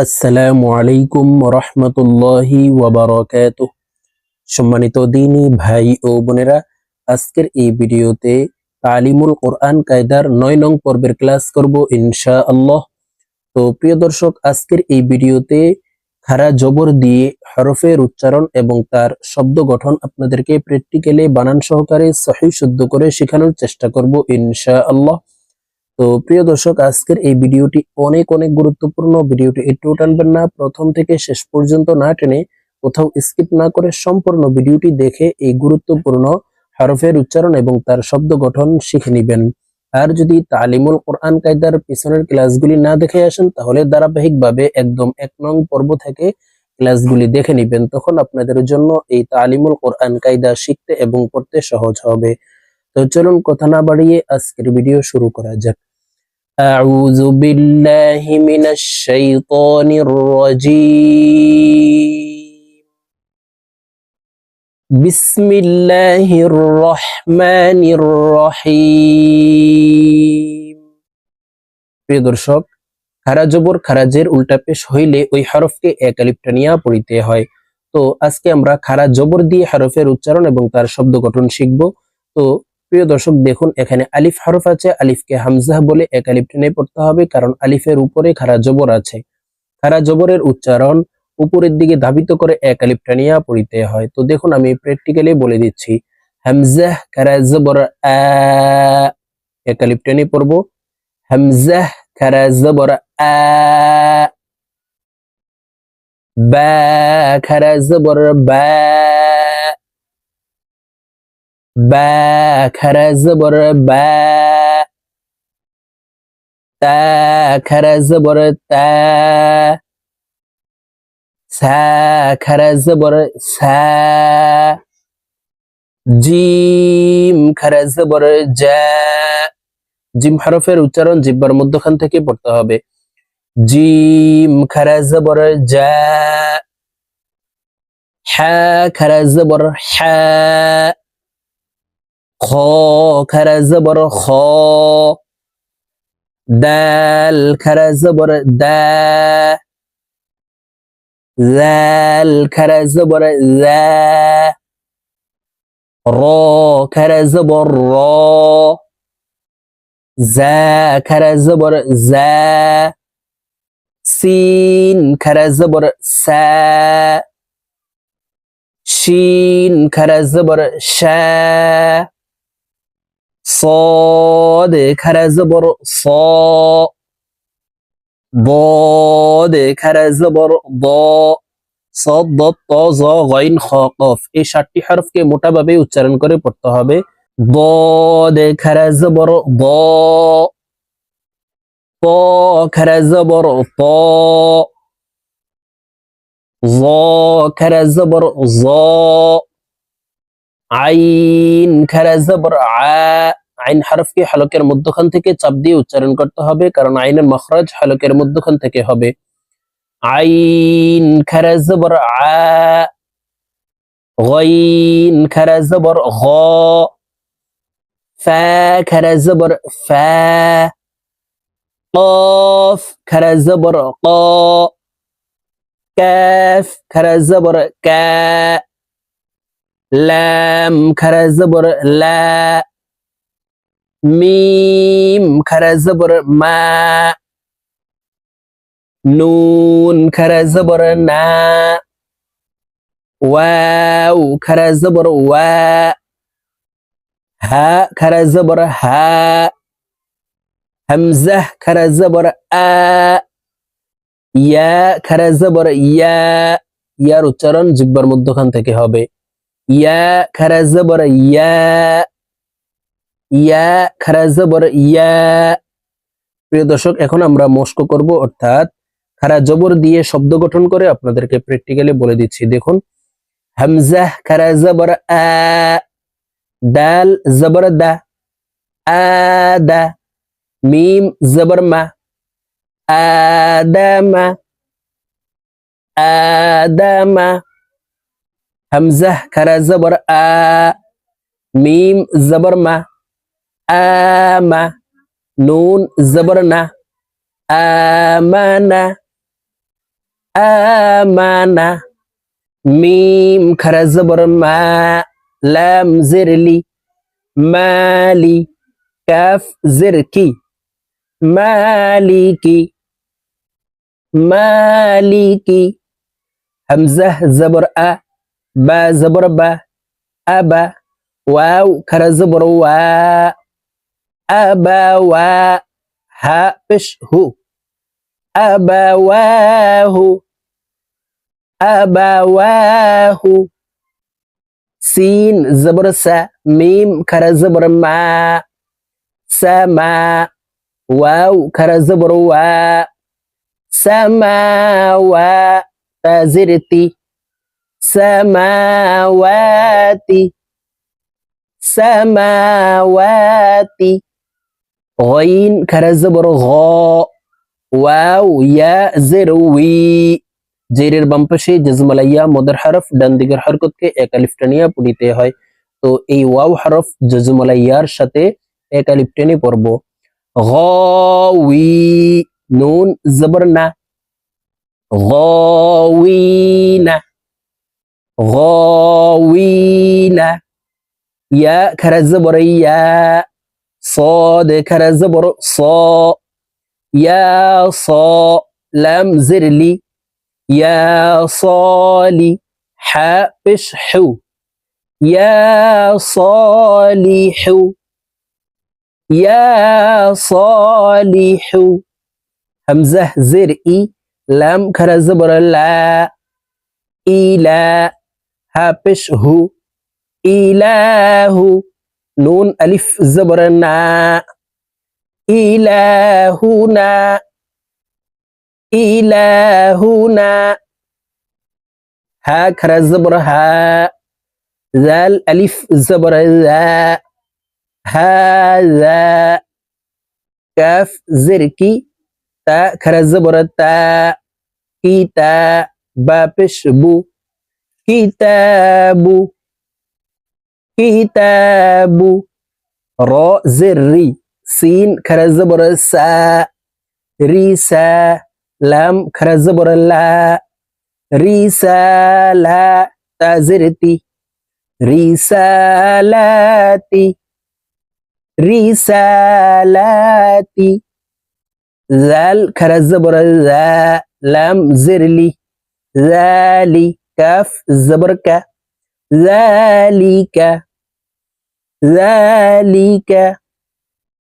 আসসালামু আলাইকুম রহমতুল্লাহি সম্মানিত দিনী ভাই ও বোনেরা, আজকের এই ভিডিওতে তালিমুল কোরআন কায়দার নয় নং পর্বের ক্লাস করব ইনশা আল্লাহ তো প্রিয় দর্শক, আজকের এই ভিডিওতে খারা জবর দিয়ে হরফের উচ্চারণ এবং তার শব্দ গঠন আপনাদেরকে প্র্যাকটিক্যালি বানান সহকারে সহি শুদ্ধ করে শেখানোর চেষ্টা করব ইনশা আল্লাহ তো প্রিয় দর্শক, আজকের এই ভিডিওটি অনেক অনেক গুরুত্বপূর্ণ। ভিডিওটি একটু টানবেন না, প্রথম থেকে শেষ পর্যন্ত না টেনে কোথাও স্কিপ না করে সম্পূর্ণ ভিডিওটি দেখে এই গুরুত্বপূর্ণ হরফের উচ্চারণ এবং তার শব্দ গঠন শিখে নেবেন। আর যদি তালিমুল কোরআন কায়দার পিছনের ক্লাসগুলি না দেখে আসেন, তাহলে ধারাবাহিকভাবে একদম এক নং পর্ব থেকে ক্লাসগুলি দেখে নেবেন। তখন আপনাদের জন্য এই তালিমুল কোরআন কায়দা শিখতে এবং পড়তে সহজ হবে। তো চলুন কথা না বাড়িয়ে আজকের ভিডিও শুরু করা যাক। أعوذ بالله من الشيطان الرجيم بسم الله الرحمن الرحيم প্রিয় দর্শক খারা জবর খারাজের উল্টা পেশ হইলে ওই হরফকে এক আলিফ টানিয়া পড়িতে হয় তো আজকে আমরা খারা জবর দিয়ে হরফের উচ্চারণ এবং তার শব্দ গঠন শিখব তো প্রিয় দর্শক, দেখুন, এখানে আলিফ হরফ আছে, আলিফকে হামজাহ বলে এক আলিফ টেনে পড়তে হবে, কারণ আলিফের উপরে খারা জবর আছে। খারা জবরের উচ্চারণ উপরের দিকে ধাবিত করে এক আলিফ টানিয়া পড়িতে হয়। তো দেখুন, আমি প্র্যাকটিক্যালি বলে দিচ্ছি হামজাহ খারা জবর এক আলিফ টেনে পড়ব হামজাহ খারা জবর আ, বা, খারা জবর বা বা খারা জবর বা তা খারা জবর তা সা খারা জবর সা জিম খারা জবর জা জিম হরফের উচ্চারণ জিব্বার মধ্যখান থেকে পড়তে হবে। জিম খারা জবর জা হা খারা জবর হা খ খারা জবর খ, দাল খারা জবর দা, জাল খারা জবর জা র খারা জবর র জা খারা জবর জা সিন খারা জবর সা শিন খারা জবর শা صاد খারা জবর স ضاد খারা জবর দ صاد ضاد ط ظ غين خ قاف এই সাতটি হরফকে মোটাভাবে উচ্চারণ করে পড়তে হবে ضاد খারা জবর দ ط খারা জবর ত ظ খারা জবর ظ আইন খারা জবর আ আইন হরফকে হলকের মধ্যখান থেকে চাপ দিয়ে উচ্চারণ করতে হবে কারণ আইনের মখরাজ হলকের মধ্যখান থেকে হবে আইন খারা জবর আ গইন খারা জবর গ ফা খারা জবর ফা قاف খারা জবর ক কাফ খারা জবর কা লাম খারা জবর লা মিম খারা জবর মা নুন খারা জবর না ওয়াও খারা জবর ওয়া হা খারা জবর হা হামজাহ খারা জবর আ ইয়া খারা জবর ইয়া ইয়ার উচ্চারণ জিব্বার মধ্যখান থেকে হবে ইয়া খারা জবর ইয়া ইয়া খারা জবর ইয়া প্রিয় দর্শক, এখন আমরা মস্ক করব, অর্থাৎ খারা জবর দিয়ে শব্দ গঠন করে আপনাদেরকে প্র্যাকটিক্যালি বলে দিচ্ছি। দেখুন হামজা খারা জবর আ দাল জবর দা আদা মিম জবর মা আদামা আদামা হামজা খারা জবর আ মিম জবর মা আমা নুন জবর না আমানা আমানা মিম খারা জবর মা লাম জেরলি মালি কাফ জেরকি মালিকি মালিকি হামজা জবর আ বা জবর বা আবা ওয়াও খারা জবর ওয়া আবা ওয়া হা পেশ হু আবাওয়াহু আবাওয়াহু সিন জবর সা মিম খারা জবর মা সামা ওয়াও খারা জবর ওয়া সামাওয়া তাজিরতি সামাওয়াতি সামাওয়াতি غين খারা জবর ঘ ওয়াও ইয়া জের উই জেরের বাম পাশে জজমালাইয়া মদের হরফ ডান দিকের হরকতকে এক আলিফ টানিয়া পড়িতে হয় তো এই ওয়াও হরফ জজমালাইয়ার সাথে এক আলিফ টেনে পড়ব গউই নুন জবর না গউইনা غاويل يا كرزبر يا صاد كرزبر صا. يا صا لم زر لي. يا صالي حاء حو. يا صالح يا صالح همزة زر إي. لم كرزبر لا. إلى هابش هو. إله. نون ألف زبرنا إلهنا. إلهنا. ها زبرها زبر ها. ألف زبر ذا. هذا كاف زركي تا كرا زبر تا. كي تا. بابش بو. كتاب كتاب را زري. سين كرزبر سا. ريسا لام كرزبر لا. ريسا لا. رسالة تزرتي رسالاتي رسالاتي زال كرزبر ذا. لام زرلي ذالي কাফ জবর কা জালিকা জালিকা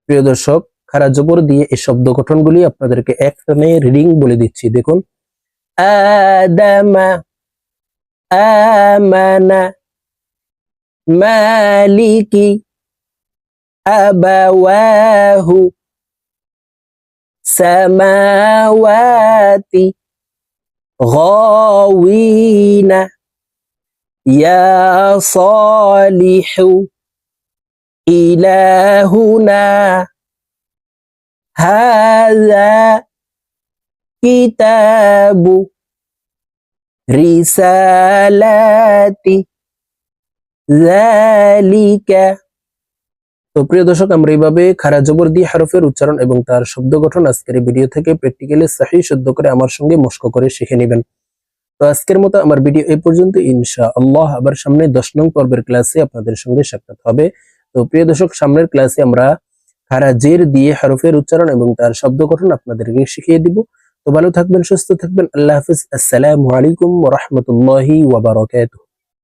প্রিয় দর্শক, খারা জবর দিয়ে এই শব্দ গঠনগুলি আপনাদেরকে একটানে রিডিং বলে দিচ্ছি। দেখুন। আদামা, আমানা, মালিকি, আবাওয়াহু, সামাওয়াতি। غاوين. يا صالح إلهنا هذا كتاب رسالات ذلك তো প্রিয় দর্শক, আমরা এইভাবে খারা জবর দিয়ে হরফের উচ্চারণ এবং তার শব্দ গঠন আজকের ভিডিও থেকে প্র্যাকটিক্যালি সাহি শুদ্ধ করে আমার সঙ্গে মস্ক করে শিখে নেবেন। তো আজকের মতো আমার ভিডিও এই পর্যন্ত ইনশা আল্লাহ আবার সামনে দশ নং পর্বের ক্লাসে আপনাদের সঙ্গে সাক্ষাৎ হবে। তো প্রিয় দর্শক, সামনের ক্লাসে আমরা খারা জের দিয়ে হরফের উচ্চারণ এবং তার শব্দ গঠন আপনাদেরকে শিখিয়ে দিব। তো ভালো থাকবেন, সুস্থ থাকবেন, আল্লাহ হাফিজ। আসসালামু আলাইকুম ওয়া রাহমাতুল্লাহি ওয়া বারাকাতুহু।